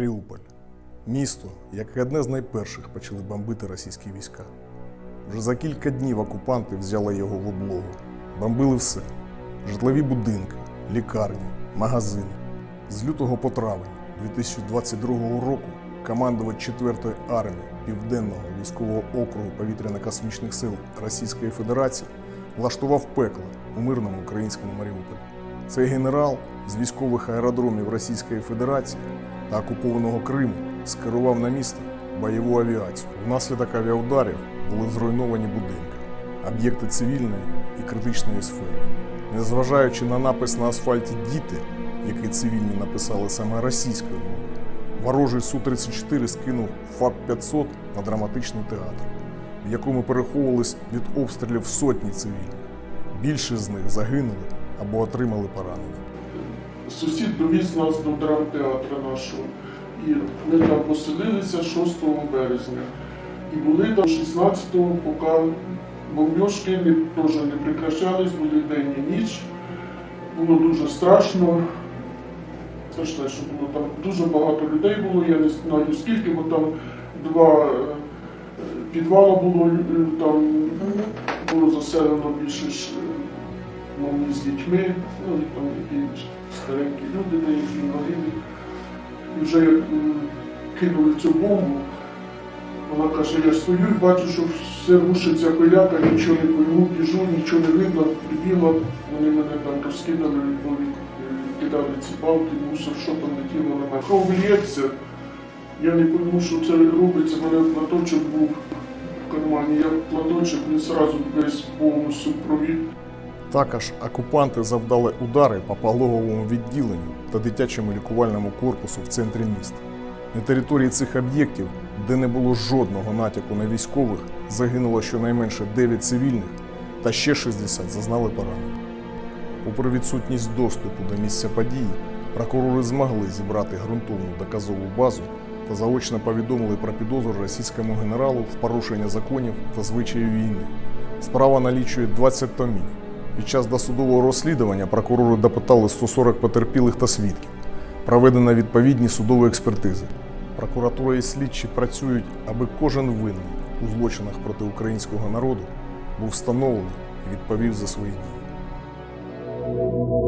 Маріуполь місто, яке одне з найперших почали бомбити російські війська. Вже за кілька днів окупанти взяли його в облогу. Бомбили все: житлові будинки, лікарні, магазини. З лютого по травень 2022 року командувач 4-ї армії Південного військового округу повітряно-космічних сил Російської Федерації влаштував пекло у мирному українському Маріуполі. Цей генерал з військових аеродромів Російської Федерації та окупованого Криму скерував на місто бойову авіацію. Внаслідок авіаударів були зруйновані будинки, об'єкти цивільної і критичної сфери. Незважаючи на напис на асфальті Діти, який цивільні написали саме російською мовою, ворожий Су-34 скинув ФАП-500 на драматичний театр, в якому переховувались від обстрілів сотні цивільних. Більшість з них загинули або отримали поранення. Сусід довіз нас до драмтеатру нашого. І ми там поселилися 6 березня. І були там 16-го, поки бомбьошки не, теж не прекращались, були день і ніч. Було дуже страшно. Страшне, що було там дуже багато людей було, я не знаю скільки, бо там два е, підвала було, е, там було заселено більше е, мамі з дітьми, ну і там які старенькі люди, деякі інваліди. І вже як кинули цю бомбу, вона каже, я стою і бачу, що все рушиться пиляка, нічого не пойму, біжу, нічого не видно, прибігла, вони мене там розкидали, відповідь, кидали ці балки, мусор, що там летіло на мене. Кров лється, я не пойму, що це робиться, в мене платочок був в кармані, я платочок не зразу весь повністю провів. Також окупанти завдали удари по пологовому відділенню та дитячому лікувальному корпусу в центрі міста. На території цих об'єктів, де не було жодного натяку на військових, загинуло щонайменше 9 цивільних та ще 60 зазнали поранень. Попри відсутність доступу до місця події, прокурори змогли зібрати ґрунтовну доказову базу та заочно повідомили про підозру російському генералу в порушення законів та звичаїв війни. Справа налічує 20 томів. Під час досудового розслідування прокурори допитали 140 потерпілих та свідків. Проведено відповідні судові експертизи. Прокуратура і слідчі працюють, аби кожен винний у злочинах проти українського народу був встановлений і відповів за свої дії.